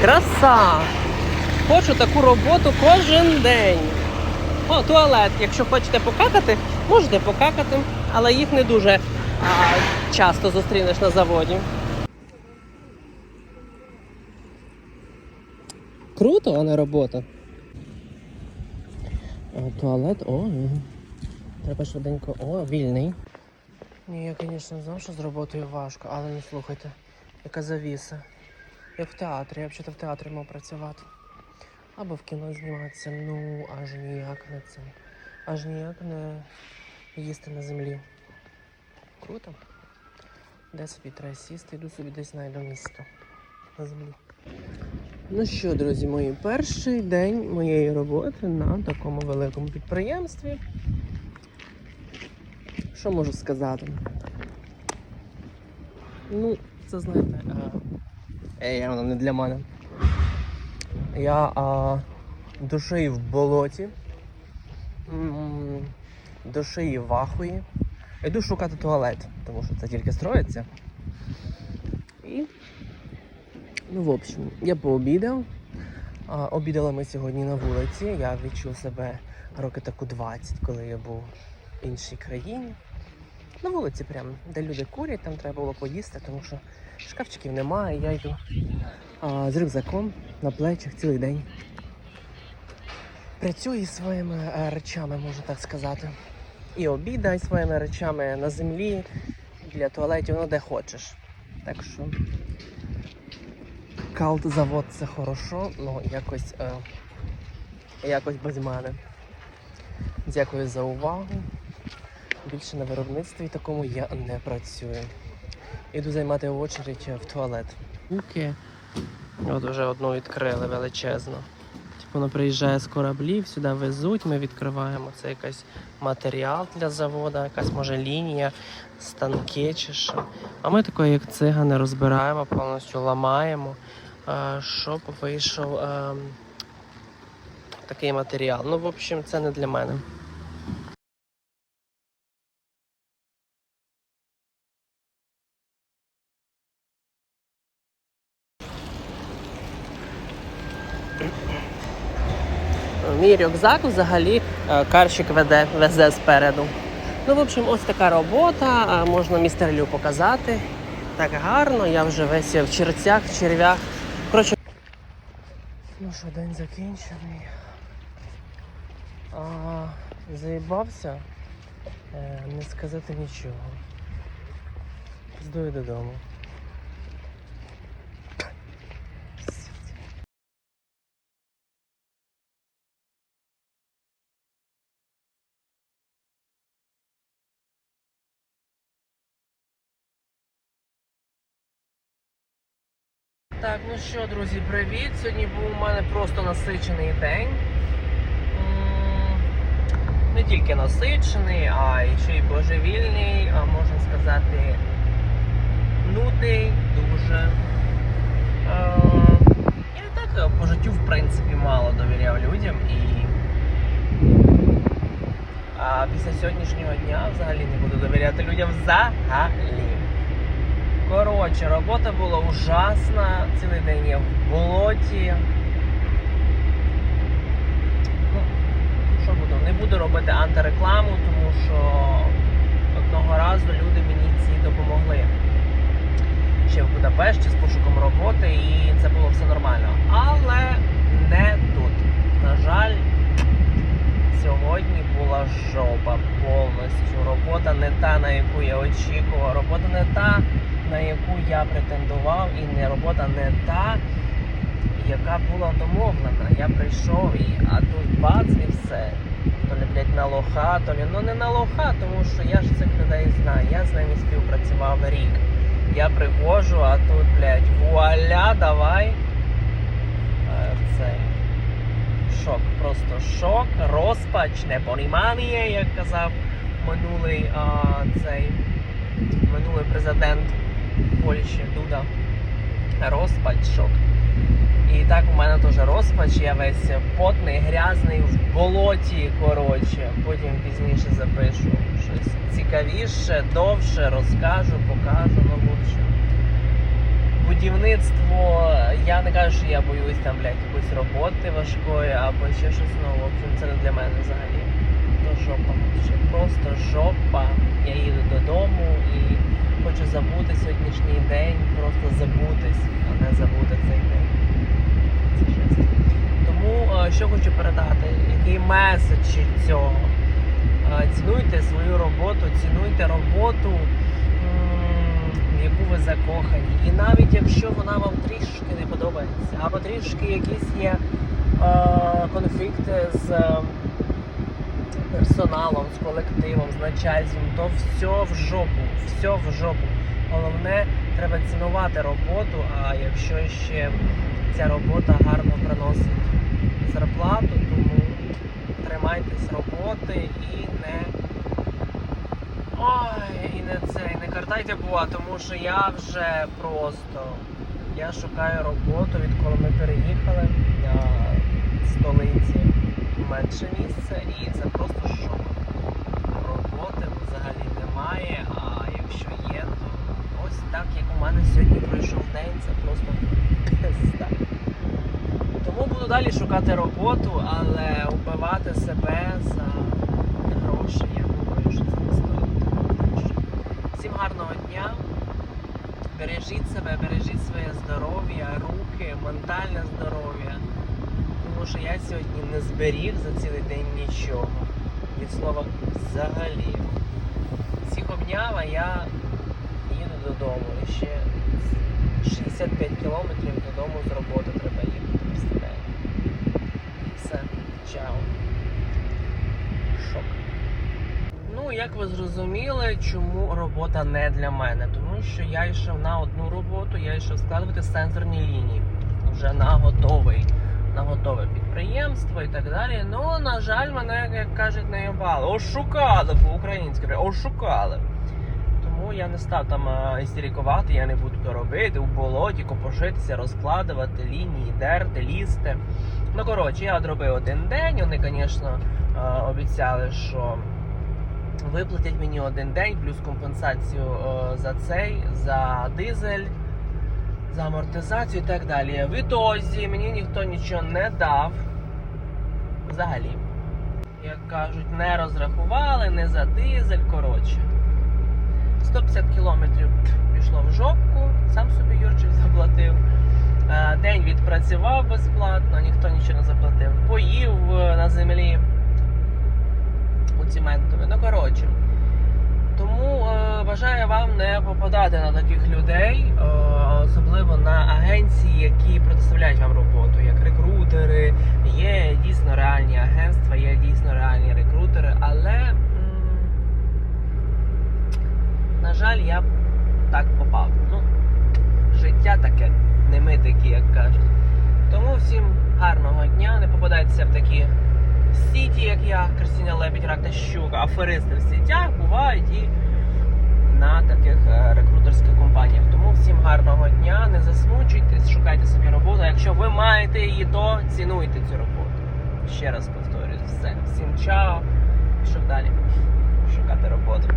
краса! Хочу таку роботу кожен день. О, туалет. Якщо хочете покакати, можете покакати, але їх не дуже а, часто зустрінеш на заводі. Круто, а не робота. Туалет, о. Треба швиденько. О, вільний. Ні, я, звісно, знав, що з роботою важко, але не слухайте, яка завіса. Як в театрі, я взагалі в театрі мав працювати. Або в кіно зніматися, ну аж ніяк не це. Аж ніяк не їсти на землі. Круто. Де собі треба сісти, йду собі десь знайду місто на землі. Ну що, друзі мої, перший день моєї роботи на такому великому підприємстві. Що можу сказати? Ну, це знаєте, е, явно не для мене. Я а, до в болоті, до в ахуї. Йду шукати туалет, тому що це тільки строїться. І, ну, в общем, я пообідав. А, обідали ми сьогодні на вулиці. Я відчув себе роки таку 20, коли я був в іншій країні. На вулиці прям, де люди курять, там треба було поїсти, тому що шкафчиків немає, я йду а, з рюкзаком на плечах цілий день. Працюю зі своїми е, речами, можу так сказати. І обідаю своїми речами на землі, для туалетів, ну де хочеш. Так що калт завод це хорошо, але якось, е, якось без мене. Дякую за увагу. Більше на виробництві такому я не працюю. Іду займати очередь в туалет. Окей. От вже одну відкрили величезно. Типу воно приїжджає з кораблів, сюди везуть, ми відкриваємо. Це якийсь матеріал для заводу, якась може лінія, станки чи що. А ми такої, як цигани, розбираємо, повністю ламаємо, е, щоб вийшов е, такий матеріал. Ну, в общем, це не для мене. Мій рюкзак взагалі е, карщик веде, везе спереду. Ну, в общем, ось така робота. Можна містерлю показати. Так гарно, я вже весь в черцях, в черв'ях. Коротше. Ну що, день закінчений. А, заїбався. Е, не сказати нічого. Здую додому. Так, ну що, друзі, привіт. Сьогодні був у мене просто насичений день. Не тільки насичений, а ще й божевільний, а можна сказати, нудний дуже. Е, Я так по життю, в принципі, мало довіряв людям і. А після сьогоднішнього дня взагалі не буду довіряти людям взагалі. Коротше, робота була ужасна. Цілий день я в болоті. Ну, що буду? Не буду робити антирекламу, тому що одного разу люди мені ці допомогли. Ще в Будапешті з пошуком роботи і це було все нормально. Але не тут. На жаль, сьогодні була жопа повністю. Робота не та, на яку я очікував. Робота не та, на яку я претендував, і не робота не та, яка була домовлена. Я прийшов і а тут бац і все. То ли, блядь, на лоха, то ли, ну не на лоха, тому що я ж цих людей знаю. Я з ними співпрацював рік. Я приходжу, а тут, блядь, вуаля, давай. Е, Цей шок, просто шок, розпач, непонімання, як казав минулий а, цей минулий президент Польщі Дуда. Розпач, шок. І так у мене теж розпач, я весь потний, грязний, в болоті, коротше. Потім пізніше запишу щось цікавіше, довше, розкажу, покажу, ну в будівництво. Я не кажу, що я боюсь там, блядь, якоїсь роботи важкої або ще щось нове. В общем, це не для мене взагалі. То жопа. Просто жопа. Я їду додому і хочу забути сьогоднішній день, просто забутись, а не забути цей день. Це жесть. Тому е, що хочу передати, який меседж цього. Е, Цінуйте свою роботу, цінуйте роботу, в яку ви закохані. І навіть якщо вона вам трішки не подобається, або трішки якісь є е, конфлікти з персоналом, з колективом, з начальством, то все в жопу, все в жопу. Головне, треба цінувати роботу, а якщо ще ця робота гарно приносить зарплату, тому тримайтесь роботи і не. Ой, і не це, і не картайте була, тому що я вже просто. Я шукаю роботу, відколи ми переїхали на столиці менше місця, і це просто шок. Роботи взагалі немає, а якщо є, то ось так, як у мене сьогодні пройшов день, це просто пизда. Тому буду далі шукати роботу, але вбивати себе за гроші, я думаю, що це не стоїть. Всім гарного дня. Бережіть себе, бережіть своє здоров'я, руки, ментальне здоров'я. Тому що я сьогодні не зберіг за цілий день нічого. Від слова взагалі. Всіх обняв, а я їду додому. І ще 65 кілометрів додому з роботи треба чао. Шок. Ну, як ви зрозуміли, чому робота не для мене? Тому що я йшов на одну роботу, я йшов складувати сенсорні лінії вже на готовий, на готове підприємство і так далі. Ну, на жаль, мене, як кажуть, наїбали. Ошукали по-українськи, ошукали. Тому я не став там е, істерикувати, я не буду то робити, у болоті, копошитися, розкладувати лінії, дерти, лізти. Ну, коротше, я одробив один день, вони, звісно, е, обіцяли, що виплатять мені один день, плюс компенсацію е, за цей, за дизель, за амортизацію і так далі. В ітозі мені ніхто нічого не дав. Взагалі. Як кажуть, не розрахували, не за дизель, коротше. 150 кілометрів пішло в жопку, сам собі Юрчик заплатив. Е, День відпрацював безплатно, ніхто нічого не заплатив. Поїв е, на землі у цементові. Ну, коротше. Тому е, бажаю вам не попадати на таких людей, е, особливо на агенції, які предоставляють вам роботу, як рекрутери. Є дійсно реальні агентства, є дійсно реальні рекрутери, але. На жаль, я так попав. Ну, життя таке, не ми такі, як кажуть. Тому всім гарного дня, не попадайтеся в такі сіті, як я, Кристина Лебідь, Рак та Щука, аферисти в сітях бувають і на таких е, рекрутерських компаніях. Тому всім гарного дня, не засмучуйтесь, шукайте собі роботу. Якщо ви маєте її, то цінуйте цю роботу. Ще раз повторюю, все. Всім чао. Пішов далі. Шукати роботу.